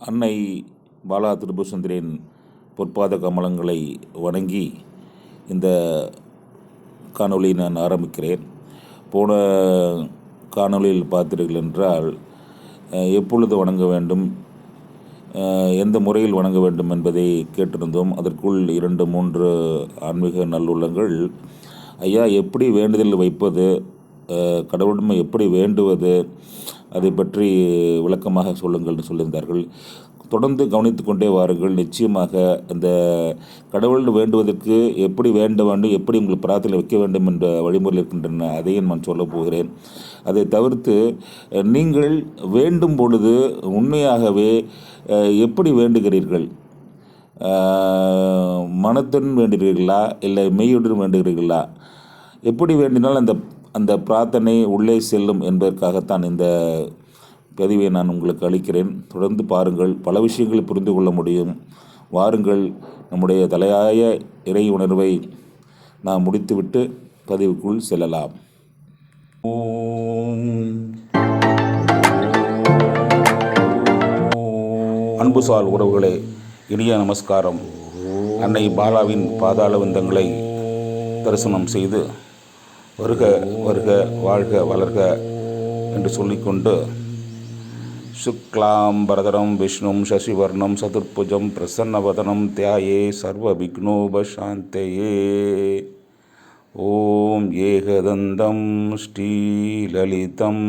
அன்னை பாலா திருபுசுந்தரின் பொற்பாத கமலங்களை வணங்கி இந்த காணொளி நான் ஆரம்பிக்கிறேன். போன காணொளியில் பார்த்தீர்கள் என்றால் எப்பொழுது வணங்க வேண்டும் எந்த முறையில் வணங்க வேண்டும் என்பதை கேட்டிருந்தோம். அதற்குள் இரண்டு மூன்று ஆன்மீக நல்லுள்ளங்கள். ஐயா எப்படி வேண்டுதல் வைப்பது அஹ், கடவுளிடம் எப்படி வேண்டுவது அதை பற்றி விளக்கமாக சொல்லுங்கள்னு சொல்லியிருந்தார்கள். தொடர்ந்து கவனித்து கொண்டே வாருங்கள். நிச்சயமாக அந்த கடவுள் வேண்டுவதற்கு எப்படி வேண்ட வேண்டும் எப்படி உங்கள் பிரார்த்தனை வைக்க வேண்டும் என்ற வழிமுறையில் இருக்கின்றன அதையும் நான் சொல்லப் போகிறேன். அதை தவிர்த்து நீங்கள் வேண்டும் பொழுது உண்மையாகவே எப்படி வேண்டுகிறீர்கள்? மனத்துடன் வேண்டுகிறீர்களா? இல்லை மெய்யுடன் வேண்டுகிறீர்களா? எப்படி வேண்டினால் அந்த அந்த பிரார்த்தனை உள்ளே செல்லும் என்பதற்காகத்தான் இந்த பதிவை நான் உங்களுக்கு அளிக்கிறேன். தொடர்ந்து பாருங்கள் பல விஷயங்களை புரிந்து கொள்ள முடியும். வாருங்கள் நம்முடைய தலையாய இறை உணர்வை நாம் முடித்துவிட்டு பதிவுக்குள் செல்லலாம். அன்புசால் உறவுகளே இனிய நமஸ்காரம். அன்னை பாலாவின் பாதாள விந்தங்களை தரிசனம் செய்து வருக வருக வாழ்க வளர்க என்று சொல்லிக்கொண்டு சுக்லாம் பரதரம் விஷ்ணும் சசிவர்ணம் சதுர்புஜம் பிரசன்னவதனம் தியாயே சர்வ விக்னோபசாந்தயே ஓம் ஏகதந்தம் ஸ்ரீலலிதம்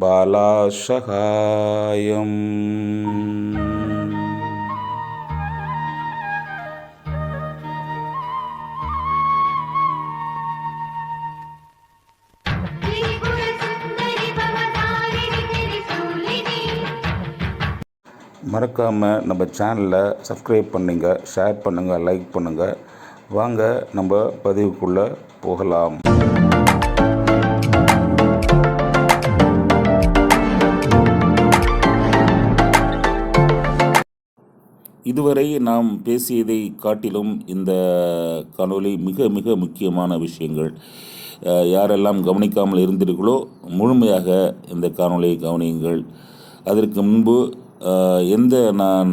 பாலாசகாயம். மறக்காமல் நம்ம சேனலை சப்ஸ்கிரைப் பண்ணுங்கள் ஷேர் பண்ணுங்கள் லைக் பண்ணுங்கள் வாங்க நம்ம பதிவுக்குள்ளே போகலாம். இதுவரை நாம் பேசியதை காட்டிலும் இந்த காணொளி மிக மிக முக்கியமான விஷயங்கள். யாரெல்லாம் கவனிக்காமல் இருந்தீர்களோ முழுமையாக இந்த காணொலியை கவனியுங்கள். அதற்கு முன்பு எந்த நான்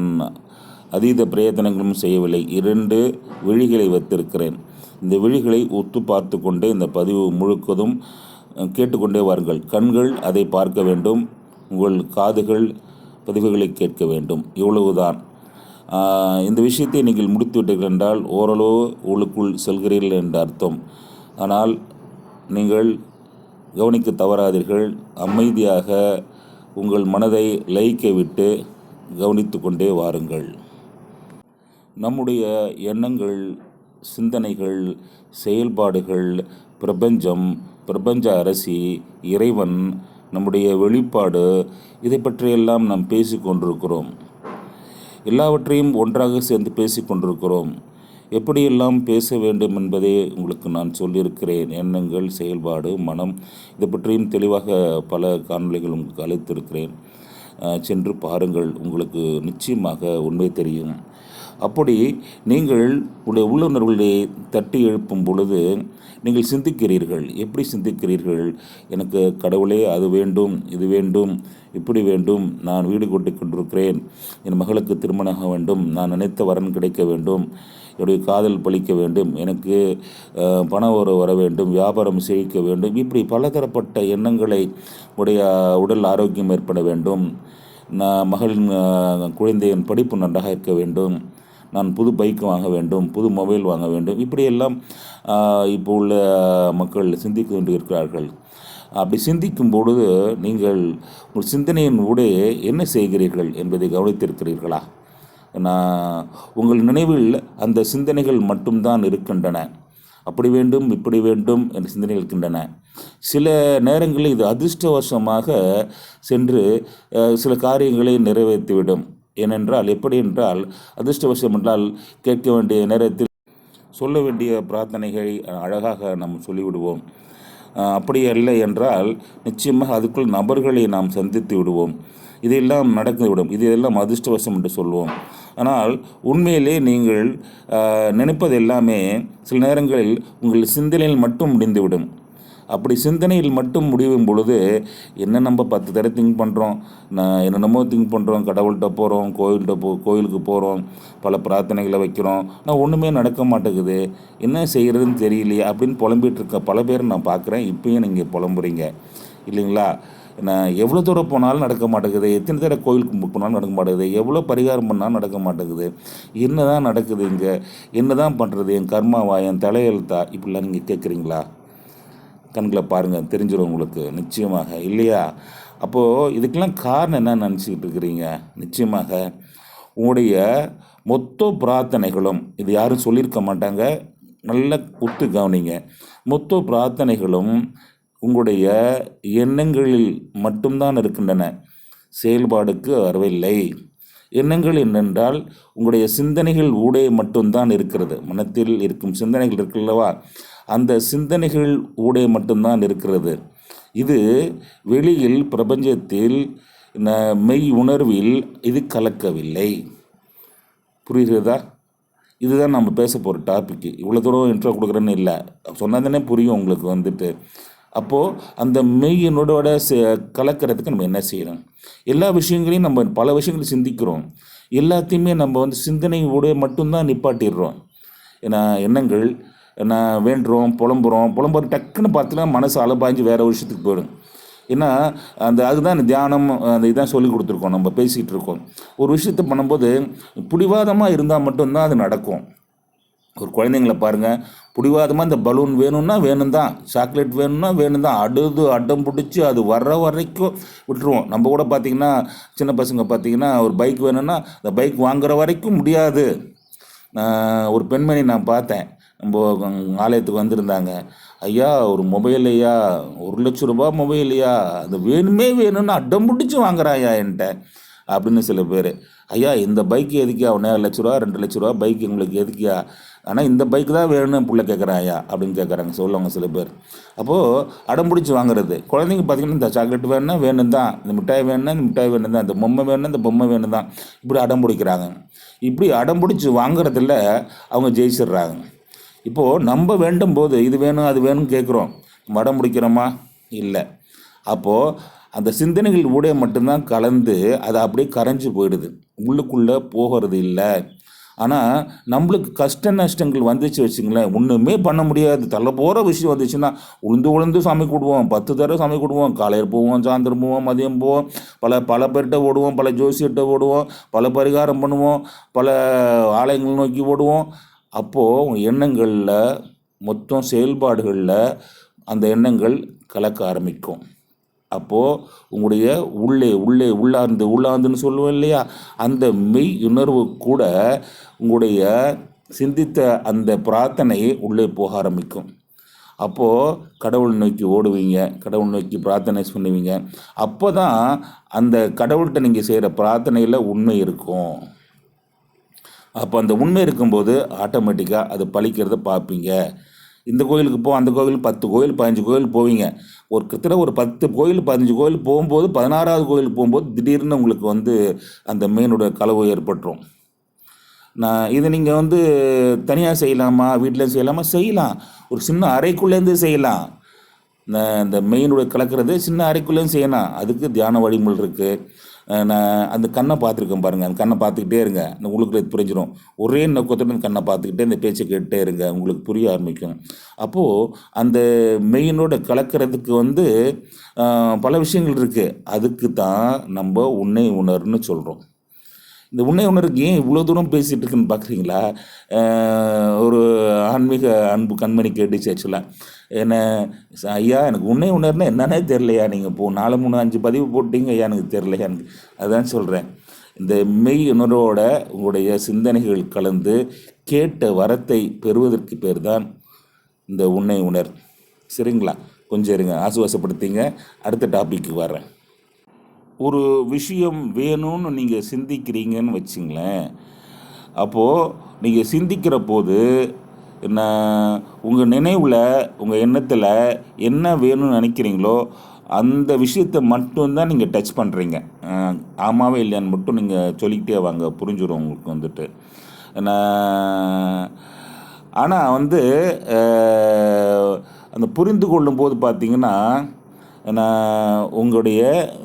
அதீத பிரயத்தனங்களும் செய்யவில்லை. இரண்டு விழிகளை வைத்திருக்கிறேன். இந்த விழிகளை ஒத்து பார்த்து கொண்டே இந்த பதிவு முழுக்கதும் கேட்டுக்கொண்டே வாருங்கள். கண்கள் அதை பார்க்க வேண்டும். உங்கள் காதுகள் பதிவுகளை கேட்க வேண்டும். இவ்வளவுதான். இந்த விஷயத்தை நீங்கள் முடித்துவிட்டீர்கள் என்றால் ஓரளவு உங்களுக்குள் செல்கிறீர்கள் என்ற அர்த்தம். ஆனால் நீங்கள் கவனிக்க தவறாதீர்கள். அமைதியாக உங்கள் மனதை லயிக்க விட்டு கவனித்து கொண்டே வாருங்கள். நம்முடைய எண்ணங்கள் சிந்தனைகள் செயல்பாடுகள் பிரபஞ்சம் பிரபஞ்ச அரசி இறைவன் நம்முடைய வெளிப்பாடு இதை பற்றியெல்லாம் நாம் பேசிக்கொண்டிருக்கிறோம். எல்லாவற்றையும் ஒன்றாக சேர்ந்து பேசிக்கொண்டிருக்கிறோம். எப்படியெல்லாம் பேச வேண்டும் என்பதை உங்களுக்கு நான் சொல்லியிருக்கிறேன். எண்ணங்கள் செயல்பாடு மனம் இதை பற்றியும் தெளிவாக பல காணொலிகள் உங்களுக்கு அழைத்திருக்கிறேன் சென்று பாருங்கள். உங்களுக்கு நிச்சயமாக உண்மை தெரியும். அப்படி நீங்கள் உடைய உள்ளுணர்வுகளை தட்டி எழுப்பும் பொழுது நீங்கள் சிந்திக்கிறீர்கள். எப்படி சிந்திக்கிறீர்கள்? எனக்கு கடவுளே அது வேண்டும் இது வேண்டும் இப்படி வேண்டும் நான் வீடு கொட்டி கொண்டிருக்கிறேன். என் மகளுக்கு திருமணமாக வேண்டும் நான் நினைத்த வரன் கிடைக்க வேண்டும் என்னுடைய காதல் பலிக்க வேண்டும் எனக்கு பண உறவு வர வேண்டும் வியாபாரம் செழிக்க வேண்டும் இப்படி பலதரப்பட்ட எண்ணங்களை உடைய உடல் ஆரோக்கியம் ஏற்பட வேண்டும். நான் மகளின் குழந்தையின் படிப்பு நன்றாக இருக்க வேண்டும். நான் புது பைக் வாங்க வேண்டும் புது மொபைல் வாங்க வேண்டும். இப்படியெல்லாம் இப்போ உள்ள மக்கள் சிந்தித்து கொண்டு இருக்கிறார்கள் அப்படி சிந்திக்கும் பொழுது நீங்கள் ஒரு சிந்தனையின் ஊடே என்ன செய்கிறீர்கள் என்பதை கவனித்திருக்கிறீர்களா? நான் உங்கள் நினைவில் அந்த சிந்தனைகள் மட்டும்தான் இருக்கின்றன. அப்படி வேண்டும் இப்படி வேண்டும் என்ற சிந்தனை இருக்கின்றன. சில நேரங்களில் இது அதிர்ஷ்டவசமாக சென்று சில காரியங்களை நிறைவேற்றிவிடும். ஏனென்றால் எப்படி என்றால் அதிர்ஷ்டவசம் என்றால் கேட்க வேண்டிய நேரத்தில் சொல்ல வேண்டிய பிரார்த்தனைகளை அழகாக நாம் சொல்லிவிடுவோம். அப்படி இல்லை என்றால் நிச்சயமாக அதுக்குள் நபர்களை நாம் சந்தித்து விடுவோம். இதெல்லாம் நடந்துவிடும். இதெல்லாம் அதிர்ஷ்டவசம் என்று சொல்லுவோம் ஆனால் உண்மையிலே நீங்கள் நினைப்பது எல்லாமே சில நேரங்களில் உங்கள் சிந்தனையில் மட்டும் முடிந்துவிடும். அப்படி சிந்தனையில் மட்டும் முடியும் பொழுது என்ன நம்ம பத்து தடவை திங்க் பண்ணுறோம் நான் என்னென்னமோ திங்க் பண்ணுறோம் கடவுள்கிட்ட போகிறோம் கோயில்கிட்ட போ கோயிலுக்கு போகிறோம் பல பிரார்த்தனைகளை வைக்கிறோம். ஆனால் ஒன்றுமே நடக்க மாட்டேங்குது. என்ன செய்கிறதுன்னு தெரியலையே அப்படின்னு புலம்பிகிட்டு இருக்க பல பேர் நான் பார்க்குறேன். இப்பயும் நீங்கள் புலம்புறீங்க. இல்லைங்களா? நான் எவ்வளோ தூரம் போனாலும் நடக்க மாட்டேங்குது. எத்தனை தடவை கோயிலுக்கு போனாலும் நடக்க மாட்டேங்குது. எவ்வளோ பரிகாரம் பண்ணாலும் நடக்க மாட்டேங்குது. என்ன தான் நடக்குது இங்கே? என்ன தான் பண்ணுறது என் கர்மாவா? என் தலையெழுத்தா? இப்படிலாம் நீங்கள் கேட்குறீங்களா? கண்களை பாருங்கள் தெரிஞ்சிடும் உங்களுக்கு நிச்சயமாக இல்லையா? அப்போது இதுக்கெல்லாம் காரணம் என்ன நினச்சிக்கிட்டு இருக்கிறீங்க? நிச்சயமாக உங்களுடைய மொத்த பிரார்த்தனைகளும் இது யாரும் சொல்லியிருக்க மாட்டாங்க நல்ல உத்து கவனிங்க. மொத்த பிரார்த்தனைகளும் உங்களுடைய எண்ணங்களில் மட்டும்தான் இருக்கின்றன. செயல்பாடுக்கு வரவில்லை. எண்ணங்கள் என்னென்றால் உங்களுடைய சிந்தனைகள் ஊடே மட்டும்தான் இருக்கிறது. மனத்தில் இருக்கும் சிந்தனைகள் இருக்குல்லவா? அந்த சிந்தனைகள் ஊடே மட்டும்தான் இருக்கிறது. இது வெளியில் பிரபஞ்சத்தில் மெய் உணர்வில் இது கலக்கவில்லை. புரிகிறதா? இதுதான் நம்ம பேச போகிற டாபிக்கு இவ்வளோ தூரம் இன்ட்ரோ கொடுக்குறேன்னு இல்லை. சொன்னால் தானே புரியும் உங்களுக்கு வந்துட்டு. அப்போது அந்த மெய்யினோட சே கலக்கிறதுக்கு நம்ம என்ன செய்யணும்? எல்லா விஷயங்களையும் நம்ம பல விஷயங்களையும் சிந்திக்கிறோம். எல்லாத்தையுமே நம்ம வந்து சிந்தனையோட மட்டும்தான் நிப்பாட்டிடுறோம். ஏன்னா எண்ணங்கள் நான் வேண்டுறோம் புலம்புறோம் புலம்புற டக்குன்னு பார்த்தீங்கன்னா மனசு அலபாய்ஞ்சு வேறு விஷயத்துக்கு போயிடும். ஏன்னா அந்த அதுதான் தியானம் அந்த இதான் சொல்லி கொடுத்துருக்கோம் நம்ம பேசிகிட்டு இருக்கோம். ஒரு விஷயத்தை பண்ணும்போது பிடிவாதமாக இருந்தால் மட்டும்தான் அது நடக்கும். ஒரு குழந்தைங்கள பாருங்கள் பிடிவாதமாக இந்த பலூன் வேணும்னா வேணும் தான் சாக்லேட் வேணும்னா வேணும் தான் அடுது அடம் பிடிச்சி அது வர்ற வரைக்கும் விட்டுருவோம். நம்ம கூட பார்த்திங்கன்னா சின்ன பசங்க பார்த்திங்கன்னா ஒரு பைக் வேணும்னா அந்த பைக் வாங்குற வரைக்கும் முடியாது. நான் ஒரு பெண்மணி நான் பார்த்தேன். ஆலயத்துக்கு வந்திருந்தாங்க. ஐயா ஒரு மொபைல் ஐயா ஒரு லட்ச ரூபா மொபைல் ஐயா அது வேணுமே வேணும்னு அடம் பிடிச்சி வாங்குறாயா என்கிட்ட அப்படின்னு சில பேர். ஐயா இந்த பைக்கு எதுக்கியா? ஒன்றே லட்ச ரூபா ரெண்டு லட்ச ரூபா பைக் உங்களுக்கு எதுக்கியா? ஆனால் இந்த பைக் தான் வேணும்னு பிள்ளை கேட்குறான் ஐயா அப்படின்னு கேட்குறாங்க சொல்லுவாங்க சில பேர். அப்போது அடம் பிடிச்சி வாங்குறது. குழந்தைங்க பார்த்தீங்கன்னா இந்த சாக்லேட் வேணும்னா வேணும் தான் இந்த மிட்டாய் வேணும்னா இந்த மிட்டாய் வேணும் தான் இந்த பொம்மை வேணும்னா இந்த பொம்மை வேணும் தான் இப்படி அடம் பிடிக்கிறாங்க இப்படி அடம் பிடிச்சி வாங்குறதில் அவங்க ஜெயிச்சிடுறாங்க. இப்போது நம்ம வேண்டும் போது இது வேணும் அது வேணும்னு கேட்குறோம். மடம் முடிக்கிறோமா? இல்லை. அப்போது அந்த சிந்தனைகள் ஊடே மட்டும்தான் கலந்து அது அப்படியே கரைஞ்சு போயிடுது. உள்ளுக்குள்ளே போகிறது இல்லை. ஆனால் நம்மளுக்கு கஷ்ட நஷ்டங்கள் வந்துச்சு வச்சுங்களேன். ஒன்றுமே பண்ண முடியாது. தள்ள போகிற விஷயம் வந்துச்சுன்னா உளுந்து உளுந்து சாமி கூடுவோம் பத்து தடவை சாமி கூடுவோம் காலையில் போவோம் சாயந்தரம் போவோம் மதியம் போவோம். பல பல பேர்கிட்ட ஓடுவோம் பல ஜோசியர்கிட்ட ஓடுவோம். பல பரிகாரம் பண்ணுவோம். பல ஆலயங்கள் நோக்கி ஓடுவோம். அப்போது உங்கள் எண்ணங்களில் மொத்தம் செயல்பாடுகளில் அந்த எண்ணங்கள் கலக்க ஆரம்பிக்கும். அப்போது உங்களுடைய உள்ளே உள்ளே உள்ளார்ந்து உள்ளார்ந்துன்னு சொல்லுவோம் இல்லையா? அந்த மெய் உணர்வு கூட உங்களுடைய சிந்தித்த அந்த பிரார்த்தனை உள்ளே போக ஆரம்பிக்கும். அப்போது கடவுள் நோக்கி ஓடுவீங்க கடவுள் நோக்கி பிரார்த்தனை பண்ணுவீங்க. அப்போ தான் அந்த கடவுள்கிட்ட நீங்கள் செய்கிற பிரார்த்தனையில் உண்மை இருக்கும். அப்போ அந்த உண்மை இருக்கும்போது ஆட்டோமேட்டிக்காக அது பழிக்கிறத பார்ப்பீங்க. இந்த கோயிலுக்கு போ அந்த கோயில் பத்து கோயில் பதினஞ்சு கோயில் போவீங்க. ஒரு கிட்டத்தட்ட ஒரு பத்து கோயில் பதினஞ்சு கோயில் போகும்போது பதினாறாவது கோயில் போகும்போது திடீர்னு உங்களுக்கு வந்து அந்த மீனோட கலவு ஏற்பட்டுரும். நான் இதை நீங்கள் வந்து தனியாக செய்யலாமா வீட்டில் செய்யலாமா? செய்யலாம். ஒரு சின்ன அறைக்குள்ளேருந்து செய்யலாம். இந்த இந்த மெயினோட கலக்கிறது சின்ன அறைக்குள்ளேயும் செய்யலாம். அதுக்கு தியான வழிமுறை இருக்குது நான் அந்த கண்ணை பார்த்துருக்கேன் பாருங்கள் அந்த கண்ணை பார்த்துக்கிட்டே இருங்க. அந்த உங்களுக்கு இது புரிஞ்சிடும் ஒரே நோக்கத்துடன் அந்த கண்ணை பார்த்துக்கிட்டே இந்த பேச்சை கேட்டே இருங்க. உங்களுக்கு புரிய ஆரம்பிக்கும். அப்போது அந்த மெயினோட கலக்கிறதுக்கு வந்து பல விஷயங்கள் இருக்குது அதுக்கு தான் நம்ம உன்னை உணர்ன்னு சொல்கிறோம் இந்த உண்மை உணர்வுக்கு ஏன் இவ்வளோ தூரம் பேசிகிட்டு இருக்குன்னு பார்க்குறீங்களா ஒரு ஆன்மீக அன்பு கண்மணி கேட்டுச்சு ஆக்சுவலாக என்ன ஐயா எனக்கு உண்மை உணர்னா என்னன்னே தெரிலையா நீங்கள் போ நாலு மூணு அஞ்சு பதிவு போட்டீங்க ஐயா எனக்கு தெரிலையா எனக்கு அதான் சொல்கிறேன் இந்த மெய் உணர்வோட உங்களுடைய சிந்தனைகள் கலந்து கேட்ட வரத்தை பெறுவதற்கு பேர் தான் இந்த உன்னை உணர். சரிங்களா? கொஞ்சம் இருங்க ஆசுவாசப்படுத்திங்க. அடுத்த டாபிக்கு வரேன் ஒரு விஷயம் வேணும்னு நீங்கள் சிந்திக்கிறீங்கன்னு வச்சிங்களேன். அப்போது நீங்கள் சிந்திக்கிற போது என்ன உங்கள் நினைவில் உங்கள் எண்ணத்தில் என்ன வேணும்னு நினைக்கிறீங்களோ அந்த விஷயத்தை மட்டும்தான் நீங்கள் டச் பண்ணுறீங்க ஆமாவே இல்லையான்னு மட்டும் நீங்கள் சொல்லிக்கிட்டே வாங்க புரிஞ்சிடும் உங்களுக்கு வந்துட்டு. நான் ஆனால் வந்து அந்த புரிந்து கொள்ளும்போது பார்த்தீங்கன்னா நான் உங்களுடைய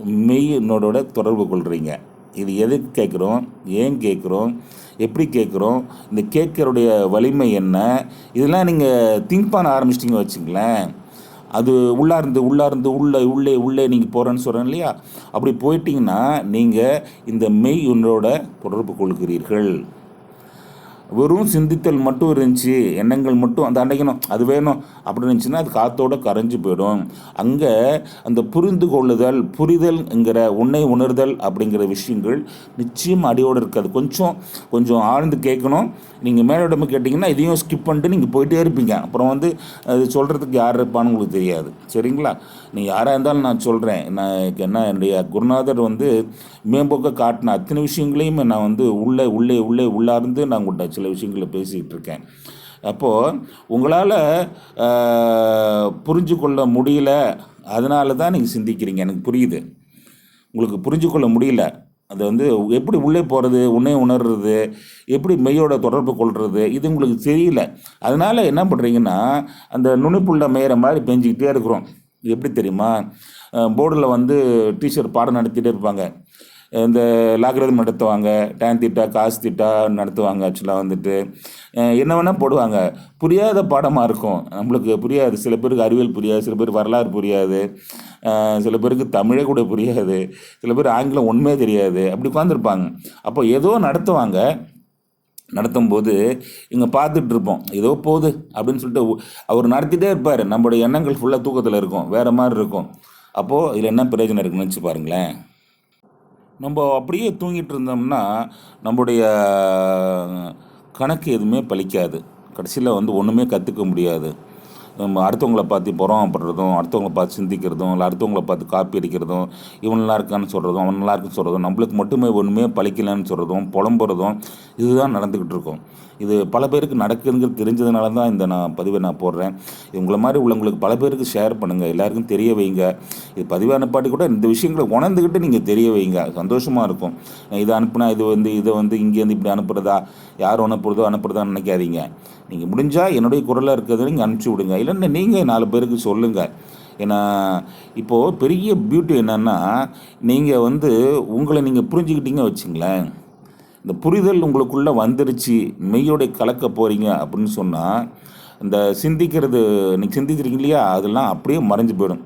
மெய்யினோட தொடர்பு கொள்கிறீங்க இது எதுக்கு கேட்குறோம்? ஏன் கேட்குறோம்? எப்படி கேட்குறோம்? இந்த கேட்கறோடைய வலிமை என்ன? இதெல்லாம் நீங்கள் திங்க் பண்ண ஆரம்பிச்சிட்டிங்க வச்சுங்களேன். அது உள்ளார்ந்து உள்ளார்ந்து உள்ளே உள்ளே உள்ளே நீங்கள் போகிறேன்னு சொல்கிறேன் இல்லையா? அப்படி போயிட்டிங்கன்னா நீங்கள் இந்த மெய் உன்னோட தொடர்பு கொள்கிறீர்கள். வெறும் சிந்தித்தல் மட்டும் இருந்துச்சு எண்ணங்கள் மட்டும் அந்த அன்னைக்கணும் அது வேணும் அப்படின்னு இருந்துச்சுன்னா அது காத்தோட கரைஞ்சு போயிடும். அங்கே அந்த புரிந்து கொள்ளுதல் புரிதல்ங்கிற உன்னை உணர்தல் அப்படிங்கிற விஷயங்கள் நிச்சயம் அடியோடு இருக்காது. கொஞ்சம் கொஞ்சம் ஆழ்ந்து கேட்கணும். நீங்கள் மேலோடமை கேட்டிங்கன்னா இதையும் ஸ்கிப் பண்ணிட்டு நீங்கள் போயிட்டே இருப்பீங்க. அப்புறம் வந்து அது சொல்கிறதுக்கு யார் இருப்பான்னு உங்களுக்கு தெரியாது. சரிங்களா? நீ யாராக இருந்தாலும் நான் சொல்கிறேன் நான் என்ன என்னுடைய குருநாதர் வந்து மேம்போக்க காட்டின அத்தனை விஷயங்களையும் நான் வந்து உள்ளே உள்ளே உள்ளே உள்ளார்ந்து நான் உங்கள்கிட்ட சில விஷயங்களை பேசிக்கிட்டு இருக்கேன். அப்போது உங்களால் புரிஞ்சு கொள்ள முடியல. அதனால தான் நீங்கள் சிந்திக்கிறீங்க. எனக்கு புரியுது. உங்களுக்கு புரிஞ்சு கொள்ள முடியல. அது வந்து எப்படி உள்ளே போகிறது உன்னே உணர்றது எப்படி மெய்யோட தொடர்பு கொள்வது இது உங்களுக்கு தெரியல. அதனால் என்ன பண்ணுறீங்கன்னா அந்த நுனிப்புள்ள மேயிற மாதிரி பெஞ்சிக்கிட்டே இருக்கிறோம். எப்படி தெரியுமா? போர்டில் வந்து டீச்சர் பாடம் நடத்திட்டே இருப்பாங்க. இந்த லாகிரதம் நடத்துவாங்க. டேன் திட்டா காசு திட்டா நடத்துவாங்க. ஆக்சுவலாக வந்துட்டு. என்ன வேணால் போடுவாங்க. புரியாத பாடமாக இருக்கும். நம்மளுக்கு புரியாது. சில பேருக்கு அறிவியல் புரியாது. சில பேர் வரலாறு புரியாது. சில பேருக்கு தமிழே கூட புரியாது. சில பேர் ஆங்கிலம் ஒன்றுமே தெரியாது. அப்படி உட்காந்துருப்பாங்க அப்போ ஏதோ நடத்துவாங்க. நடத்தும்போது இங்கே பார்த்துட்டு இருப்போம் ஏதோ போகுது அப்படின்னு சொல்லிட்டு அவர் நடத்திட்டே இருப்பார். நம்மளுடைய எண்ணங்கள் ஃபுல்லாக தூக்கத்தில் இருக்கும் வேறு மாதிரி இருக்கும். அப்போது இதில் என்ன பிரயோஜனம் இருக்குன்னு வச்சு பாருங்களேன். நம்ம அப்படியே தூங்கிட்டு இருந்தோம்னா நம்முடைய கணக்கு எதுவுமே பலிக்காது. கடைசியில் வந்து ஒன்றுமே கற்றுக்க முடியாது. நம்ம அடுத்தவங்கள பார்த்து பொறாமப்படுறதும் அடுத்தவங்கள பார்த்து சிந்திக்கிறதும் இல்லை அடுத்தவங்கள பார்த்து காப்பி அடிக்கிறதும் இவன் நல்லா இருக்கான்னு சொல்கிறதும் அவன் நல்லா இருக்குன்னு சொல்கிறதும் நம்மளுக்கு மட்டுமே ஒன்றுமே பழிக்கலன்னு சொல்கிறதும் புலம்புறதும் இதுதான் நடந்துக்கிட்டு இருக்கும். இது பல பேருக்கு நடக்குதுங்கிறது தெரிஞ்சதுனால தான் இந்த நான் பதிவை நான் போடுறேன். இவங்களை உங்களை மாதிரி உள்ளவங்களுக்கு பல பேருக்கு ஷேர் பண்ணுங்கள் எல்லாருக்கும் தெரிய வைங்க. இது பதிவான அனுப்பாட்டி கூட இந்த விஷயங்களை உணர்ந்துக்கிட்டு நீங்கள் தெரிய வைங்க. சந்தோஷமாக இருக்கும். இதை அனுப்புனா இது வந்து இதை வந்து இங்கேருந்து இப்படி அனுப்புகிறதா யார் அனுப்புறதோ அனுப்புறதான்னு நினைக்காதீங்க. நீங்கள் முடிஞ்சால் என்னுடைய குரலாக இருக்கிறத நீங்கள் அனுப்பிச்சி விடுங்க. இல்லைன்னா நீங்கள் நாலு பேருக்கு சொல்லுங்கள் ஏன்னா இப்போது பெரிய பியூட்டி என்னென்னா நீங்கள் வந்து உங்களை நீங்கள் புரிஞ்சுக்கிட்டீங்க வச்சுங்களேன். இந்த புரிதல் உங்களுக்குள்ளே வந்துருச்சு மெய்யோடைய கலக்க போகிறீங்க அப்படின்னு சொன்னால் இந்த சிந்திக்கிறது நீங்கள் சிந்திக்கிறீங்க இல்லையா அதெல்லாம் அப்படியே மறைஞ்சு போயிடும்.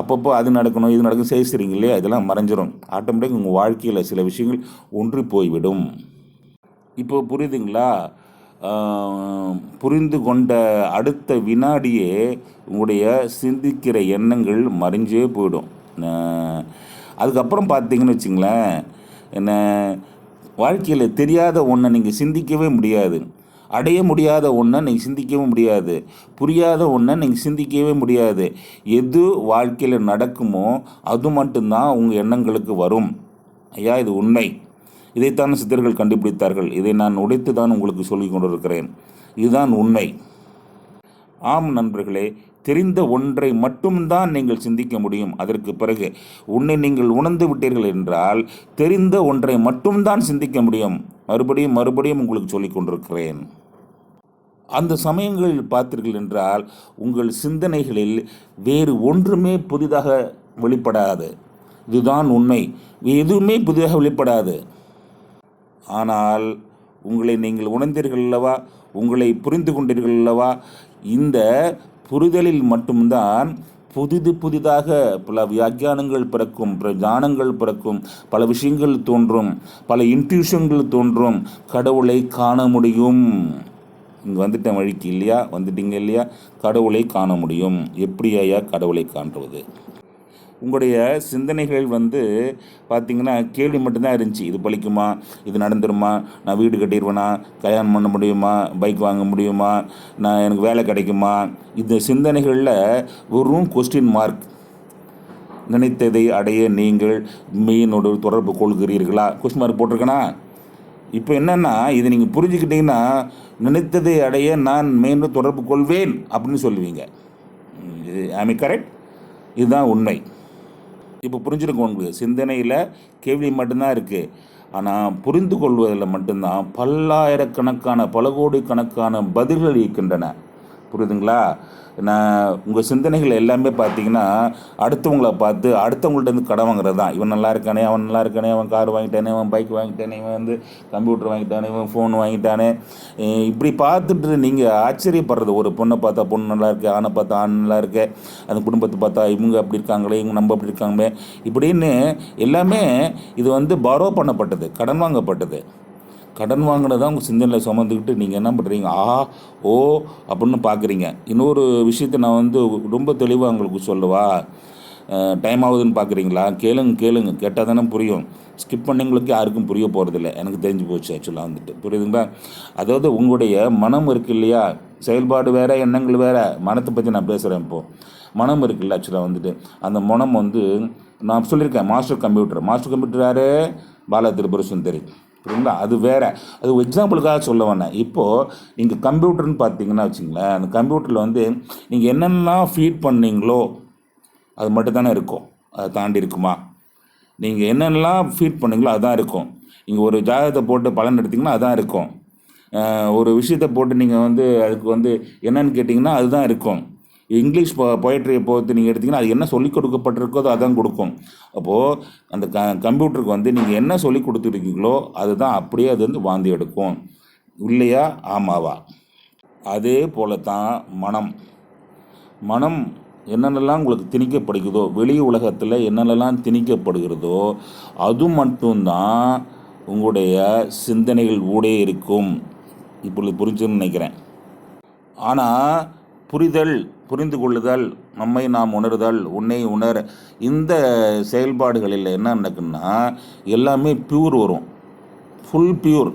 அப்பப்போ அது நடக்கணும் இது நடக்கணும் செய்கிறீங்க இல்லையா இதெல்லாம் மறைஞ்சிடும் ஆட்டோமேட்டிக் உங்கள் வாழ்க்கையில் சில விஷயங்கள் ஒன்றி போய்விடும். இப்போ புரியுதுங்களா? புரிந்து கொண்ட அடுத்த வினாடியே உங்களுடைய சிந்திக்கிற எண்ணங்கள் மறைஞ்சே போயிடும். அதுக்கப்புறம் பார்த்தீங்கன்னு வச்சுங்களேன் என்ன வாழ்க்கையில் தெரியாத ஒன்றை நீங்கள் சிந்திக்கவே முடியாது. அடைய முடியாத ஒன்றை நீங்கள் சிந்திக்கவே முடியாது. புரியாத ஒன்றை நீங்கள் சிந்திக்கவே முடியாது. எது வாழ்க்கையில் நடக்குமோ அது மட்டும்தான் உங்கள் எண்ணங்களுக்கு வரும். ஐயா இது உண்மை. இதைத்தான் சித்தர்கள் கண்டுபிடித்தார்கள். இதை நான் உடைத்து தான் உங்களுக்கு சொல்லிக் கொண்டிருக்கிறேன். இதுதான் உண்மை. ஆம் நண்பர்களே தெரிந்த ஒன்றை மட்டும்தான் நீங்கள் சிந்திக்க முடியும். அதற்கு பிறகு உன்னை நீங்கள் உணர்ந்து விட்டீர்கள் என்றால் தெரிந்த ஒன்றை மட்டும்தான் சிந்திக்க முடியும். மறுபடியும் மறுபடியும் உங்களுக்கு சொல்லிக் கொண்டிருக்கிறேன். அந்த சமயங்களில் பார்த்தீர்கள் என்றால் உங்கள் சிந்தனைகளில் வேறு ஒன்றுமே புதிதாக வெளிப்படாது. இதுதான் உண்மை. எதுவுமே புதிதாக வெளிப்படாது. ஆனால் உங்களை நீங்கள் உணர்ந்தீர்கள் அல்லவா? உங்களை புரிந்து கொண்டீர்கள் அல்லவா? இந்த புரிதலில் மட்டும்தான் புதிது புதிதாக பல வியாக்கியானங்கள் பிறக்கும் பல ஞானங்கள் பிறக்கும் பல விஷயங்கள் தோன்றும் பல இன்ட்யூஷன்கள் தோன்றும். கடவுளை காண முடியும். இங்கே வந்துட்டேன் வழிக்கு இல்லையா? வந்துட்டீங்க இல்லையா? கடவுளை காண முடியும். எப்படி ஐயா கடவுளை காண்றது உங்களுடைய சிந்தனைகள் வந்து பார்த்திங்கன்னா கேள்வி மட்டும்தான் இருந்துச்சு. இது பழிக்குமா இது நடந்துருமா? நான் வீடு கட்டிடுவேனா கல்யாணம் பண்ண முடியுமா? பைக் வாங்க முடியுமா? நான் எனக்கு வேலை கிடைக்குமா? இந்த சிந்தனைகளில் வெறும் கொஸ்டின் மார்க் நினைத்ததை அடைய நீங்கள் மெயினோடு தொடர்பு கொள்கிறீர்களா? கொஸ்டின் மார்க் போட்டிருக்கேனா? இப்போ என்னென்னா இதை நீங்கள் புரிஞ்சுக்கிட்டீங்கன்னா நினைத்ததை அடைய நான் மெயின் தொடர்பு கொள்வேன் அப்படின்னு சொல்லுவீங்க. இது ஐ கரெக்ட் இதுதான் உண்மை. இப்போ புரிஞ்சிருக்கும் உங்களுக்கு. சிந்தனையில் கேள்வி மட்டும்தான் இருக்குது ஆனால் புரிந்து கொள்வதில் மட்டும்தான் பல்லாயிரக்கணக்கான பல கோடி கணக்கான பதில்கள் இருக்கின்றன. புரியுதுங்களா? நான் உங்கள் சிந்தனைகள் எல்லாமே பார்த்தீங்கன்னா அடுத்தவங்கள பார்த்து அடுத்தவங்கள்ட்ட இருந்து கடன் வாங்குறது தான். இவன் நல்லா இருக்கானே அவன் நல்லா இருக்கானே அவன் கார் வாங்கிட்டானே அவன் பைக் வாங்கிட்டானே இவன் வந்து கம்ப்யூட்டர் வாங்கிட்டானே இவன் ஃபோன் வாங்கிட்டானே. இப்படி பார்த்துட்டு நீங்கள் ஆச்சரியப்படுறது ஒரு பொண்ணை பார்த்தா பொண்ணு நல்லா இருக்கு ஆணை பார்த்தா ஆண் நல்லா இருக்கு அந்த குடும்பத்தை பார்த்தா இவங்க அப்படி இருக்காங்களே இவங்க நம்ம அப்படி இருக்காங்களே இப்படின்னு எல்லாமே இது வந்து பாரோ பண்ணப்பட்டது கடன் வாங்கப்பட்டது. கடன் வாங்கினதான் உங்கள் சிந்தனையில் சுமந்துக்கிட்டு நீங்கள் என்ன பண்ணுறீங்க ஆ ஓ அப்படின்னு பார்க்குறீங்க இன்னொரு விஷயத்தை நான் வந்து ரொம்ப தெளிவாக உங்களுக்கு சொல்லவா? டைம் ஆகுதுன்னு பார்க்குறீங்களா கேளுங்க கேளுங்க. கேட்டால் தானே புரியும். ஸ்கிப் பண்ணவங்களுக்கு யாருக்கும் புரிய போகிறதில்ல எனக்கு தெரிஞ்சு போச்சு ஆக்சுவலாக வந்துட்டு. புரியுதுங்களா? அதாவது உங்களுடைய மனம் இருக்கு இல்லையா? செயல்பாடு வேறு எண்ணங்கள் வேறு. மனத்தை பற்றி நான் பேசுகிறேன் இப்போது மனம் இருக்குல்ல ஆக்சுவலாக வந்துட்டு. அந்த மனம் வந்து நான் சொல்லியிருக்கேன் மாஸ்டர் கம்ப்யூட்டர் மாஸ்டர் கம்ப்யூட்டர் யார்? பாலா திருபுர சுந்தரி புரியுங்களா? அது வேறு. அது எக்ஸாம்பிளுக்காக சொல்ல வேணேன் இப்போது நீங்கள் கம்ப்யூட்டர்னு பார்த்தீங்கன்னா வச்சுங்களேன் அந்த கம்ப்யூட்டரில் வந்து நீங்கள் என்னென்னலாம் ஃபீட் பண்ணீங்களோ அது மட்டும் தானே இருக்கும். அதை தாண்டி இருக்குமா? நீங்கள் என்னென்னலாம் ஃபீட் பண்ணீங்களோ அதான் இருக்கும். நீங்கள் ஒரு ஜாதகத்தை போட்டு பலன் எடுத்திங்கன்னா அதான் இருக்கும். ஒரு விஷயத்தை போட்டு நீங்கள் வந்து அதுக்கு வந்து என்னன்னு கேட்டிங்கன்னா அதுதான் இருக்கும். இங்கிலீஷ் பொ பொயட்ரியை பொறுத்து நீங்கள் எடுத்தீங்கன்னா அது என்ன சொல்லிக் கொடுக்கப்பட்டிருக்கோ அது அதான் கொடுக்கும். அப்போது அந்த க கம்ப்யூட்டருக்கு வந்து நீங்கள் என்ன சொல்லி கொடுத்துருக்கீங்களோ அதுதான் அப்படியே அது வந்து வாந்தி எடுக்கும். இல்லையா? ஆமாவா? அதே போல தான் மனம். மனம் என்னென்னலாம் உங்களுக்கு திணிக்கப்படுகிறதோ வெளி உலகத்தில் என்னென்னலாம் திணிக்கப்படுகிறதோ அது மட்டும்தான் உங்களுடைய சிந்தனைகள் ஊடே இருக்கும். இப்பொழுது புரிஞ்சுன்னு நினைக்கிறேன். ஆனால் புரிதல் புரிந்து கொள்ளுதல் நம்மை நாம் உணர்தல் உன்னை உணர். இந்த செயல்பாடுகளில் என்ன நடக்குன்னா எல்லாமே பியூர் வரும். ஃபுல் பியூர்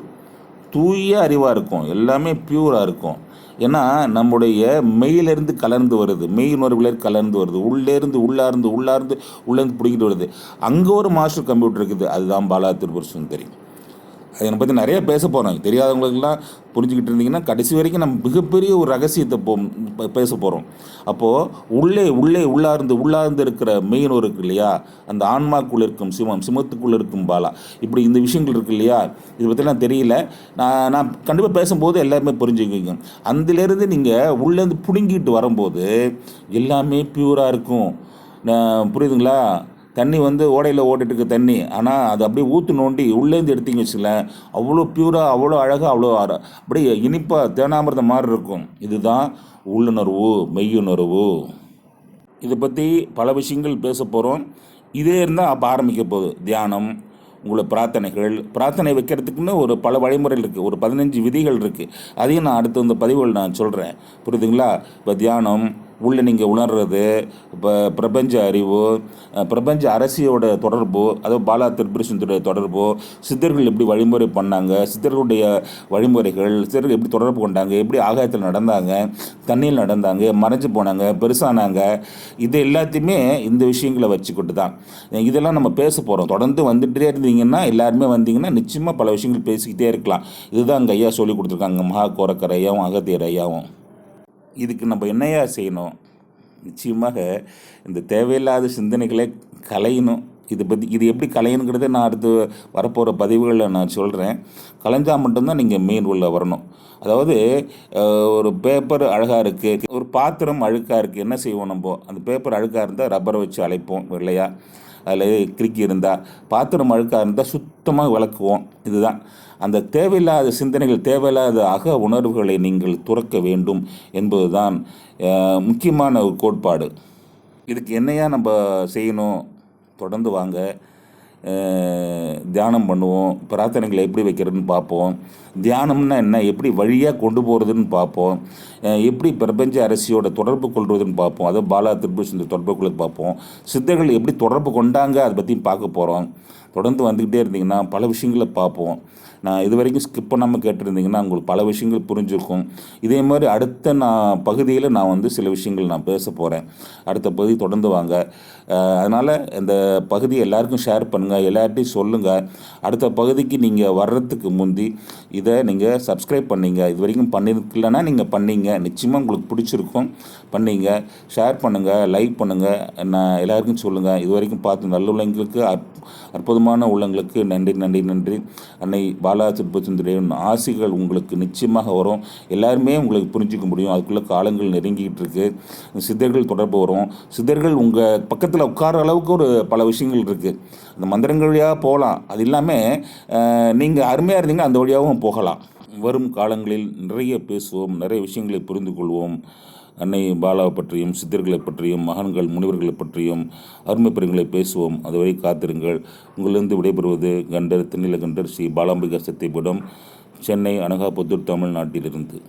தூய அறிவாக இருக்கும். எல்லாமே பியூராக இருக்கும். ஏன்னா நம்முடைய மெய்யிலேருந்து கலர்ந்து வருது. மெய் உணர்வுலேருந்து கலர்ந்து வருது. உள்ளேருந்து உள்ளார்ந்து உள்ளார்ந்து உள்ளேருந்து பிடிக்கிட்டு வருது. அங்கே ஒரு மாஸ்டர் கம்ப்யூட்டர் இருக்குது. அதுதான் பாலா திருப்பூர் சுந்தரி அதை பற்றி நிறைய பேச போகிறோம் தெரியாதவங்களுக்கெல்லாம் புரிஞ்சுக்கிட்டு இருந்தீங்கன்னா கடைசி வரைக்கும் நம்ம மிகப்பெரிய ஒரு ரகசியத்தை போ பேச போகிறோம் அப்போது உள்ளே உள்ளே உள்ளார்ந்து உள்ளார்ந்து இருக்கிற மெயின் ஒரு இருக்கு இல்லையா? அந்த ஆன்மாக்குள் இருக்கும் சிவம் சிமத்துக்குள் இருக்கும் பாலா. இப்படி இந்த விஷயங்கள் இருக்கு இல்லையா? இதை பற்றிலாம் தெரியல. நான் நான் கண்டிப்பாக பேசும்போது எல்லாருமே புரிஞ்சுக்குவீங்க. அதுலேருந்து நீங்கள் உள்ளேருந்து பிடுங்கிட்டு வரும்போது எல்லாமே பியூராக இருக்கும். புரியுதுங்களா? தண்ணி வந்து ஓடையில் ஓடிட்டு இருக்க தண்ணி. ஆனால் அது அப்படியே ஊற்று நோண்டி உள்ளேருந்து எடுத்தீங்க வச்சுக்கலேன் அவ்வளோ பியூராக அவ்வளோ அழகாக அவ்வளோ அர- அப்படியே இனிப்பாக தேனாமிரதம் மாதிரி இருக்கும். இதுதான் உள்ளுணர்வு மெய்யுணர்வு. இதை பற்றி பல விஷயங்கள் பேச போகிறோம் இதே இருந்தால் அப்போ ஆரம்பிக்க போகுது. தியானம் உங்களை பிரார்த்தனைகள். பிரார்த்தனை வைக்கிறதுக்குன்னு ஒரு பல வழிமுறைகள் இருக்குது ஒரு பதினஞ்சு விதிகள் இருக்குது அதையும் நான் அடுத்த இந்த பதிவுகள் நான் சொல்கிறேன் புரியுதுங்களா? இப்போ தியானம் உள்ளே நீங்கள் உணர்றது இப்போ பிரபஞ்ச அறிவு பிரபஞ்ச அரசியோட தொடர்பு அதாவது பாலா திருப்பரசுந்தருடைய தொடர்பு சித்தர்கள் எப்படி வழிமுறை பண்ணாங்க சித்தர்களுடைய வழிமுறைகள் சித்தர்கள் எப்படி தொடர்பு கொண்டாங்க எப்படி ஆகாயத்தில் நடந்தாங்க தண்ணியில் நடந்தாங்க மறைஞ்சு போனாங்க பெருசானாங்க இது எல்லாத்தையுமே இந்த விஷயங்களை வச்சுக்கிட்டு தான். இதெல்லாம் நம்ம பேச போகிறோம் தொடர்ந்து வந்துகிட்டே இருந்தீங்கன்னா எல்லாருமே வந்தீங்கன்னா நிச்சயமாக பல விஷயங்கள் பேசிக்கிட்டே இருக்கலாம். இதுதான் அங்கே ஐயா சொல்லி கொடுத்துருக்காங்க மகா கோரக்கரையாவும் அகத்தியர் ஐயாவும். இதுக்கு நம்ம என்னையா செய்யணும்? நிச்சயமாக இந்த தேவையில்லாத சிந்தனைகளை கலையணும். இது பற்றி இது எப்படி கலையணுங்கிறத நான் அடுத்து வரப்போகிற பதிவுகளில் நான் சொல்கிறேன் கலைஞ்சால் மட்டும்தான் நீங்கள் மெயின் உள்ளே வரணும். அதாவது ஒரு பேப்பர் அழகாக இருக்குது ஒரு பாத்திரம் அழுக்காக இருக்குது என்ன செய்வோம் நம்ம? அந்த பேப்பர் அழுக்காக இருந்தால் ரப்பரை வச்சு அழைப்போம் இல்லையா அதில் கிறுக்கி இருந்தால் பாத்திரம் அழுக்காக இருந்தால் சுத்தமாக விளக்குவோம். இதுதான். அந்த தேவையில்லாத சிந்தனைகள் தேவையில்லாத அக உணர்வுகளை நீங்கள் துறக்க வேண்டும் என்பதுதான் முக்கியமான ஒரு கோட்பாடு. இதுக்கு என்னையா நம்ம செய்யணும்? தொடர்ந்து வாங்க. தியானம் பண்ணுவோம். பிரார்த்தனைகளை எப்படி வைக்கிறதுன்னு பார்ப்போம். தியானம்னா என்ன? எப்படி வழியாக கொண்டு போகிறதுன்னு பார்ப்போம். எப்படி பிரபஞ்ச அரசியோட தொடர்பு கொள்வதுன்னு பார்ப்போம். அதை பாலா திருபூஷன் தொடர்பு கொள்வது பார்ப்போம். சித்தர்கள் எப்படி தொடர்பு கொண்டாங்க அதை பற்றியும் பார்க்க போகிறோம் தொடர்ந்து வந்துக்கிட்டே இருந்தீங்கன்னா பல விஷயங்களை பார்ப்போம். நான் இது வரைக்கும் ஸ்கிப் பண்ணாமல் கேட்டிருந்தீங்கன்னா உங்களுக்கு பல விஷயங்கள் புரிஞ்சிருக்கும். இதே மாதிரி அடுத்த நான் பகுதியில் நான் வந்து சில விஷயங்கள் நான் பேச போகிறேன் அடுத்த பகுதி தொடர்ந்து வாங்க. அதனால் இந்த பகுதியை எல்லாருக்கும் ஷேர் பண்ணுங்கள் எல்லார்ட்டையும் சொல்லுங்கள் அடுத்த பகுதிக்கு நீங்கள் வர்றதுக்கு முந்தி இதை இதை நீங்கள் சப்ஸ்கிரைப் பண்ணிங்க. இது வரைக்கும் பண்ணியிருக்கலன்னா நீங்கள் பண்ணீங்க. நிச்சயமாக உங்களுக்கு பிடிச்சிருக்கும். பண்ணீங்க. ஷேர் பண்ணுங்கள் லைக் பண்ணுங்கள் நான் எல்லாருக்கும் சொல்லுங்கள் இது வரைக்கும் பார்த்து நல்ல உள்ளங்களுக்கு அற்புதமான உள்ளங்களுக்கு நன்றி நன்றி நன்றி. அன்னை பாலா திருப்பச்சந்திரன் ஆசிகள் உங்களுக்கு நிச்சயமாக வரும். எல்லாருமே உங்களுக்கு புரிஞ்சிக்க முடியும். அதுக்குள்ளே காலங்கள் நெருங்கிக்கிட்டு இருக்குது சித்தர்கள் தொடர்பு வரும். சித்தர்கள் உங்கள் பக்கத்தில் உட்கார அளவுக்கு ஒரு பல விஷயங்கள் இருக்குது அந்த மந்திரங்கள் வழியாக போகலாம். அது இல்லாமல் நீங்கள் அருமையாக இருந்தீங்கன்னா அந்த வழியாகவும் போகலாம். வரும் காலங்களில் நிறைய பேசுவோம் நிறைய விஷயங்களை புரிந்து கொள்வோம். அன்னை பாலாவை பற்றியும் சித்தர்களை பற்றியும் மகன்கள் முனிவர்களை பற்றியும் அருமை பெருங்களை பேசுவோம். அதுவரை காத்திருங்கள். உங்களிலிருந்து விடைபெறுவது கண்டர் திருநில கண்டர் ஸ்ரீ பாலாம்பிகா சத்தியபுரம் சென்னை அனகாபுத்தூர் தமிழ்நாட்டிலிருந்து.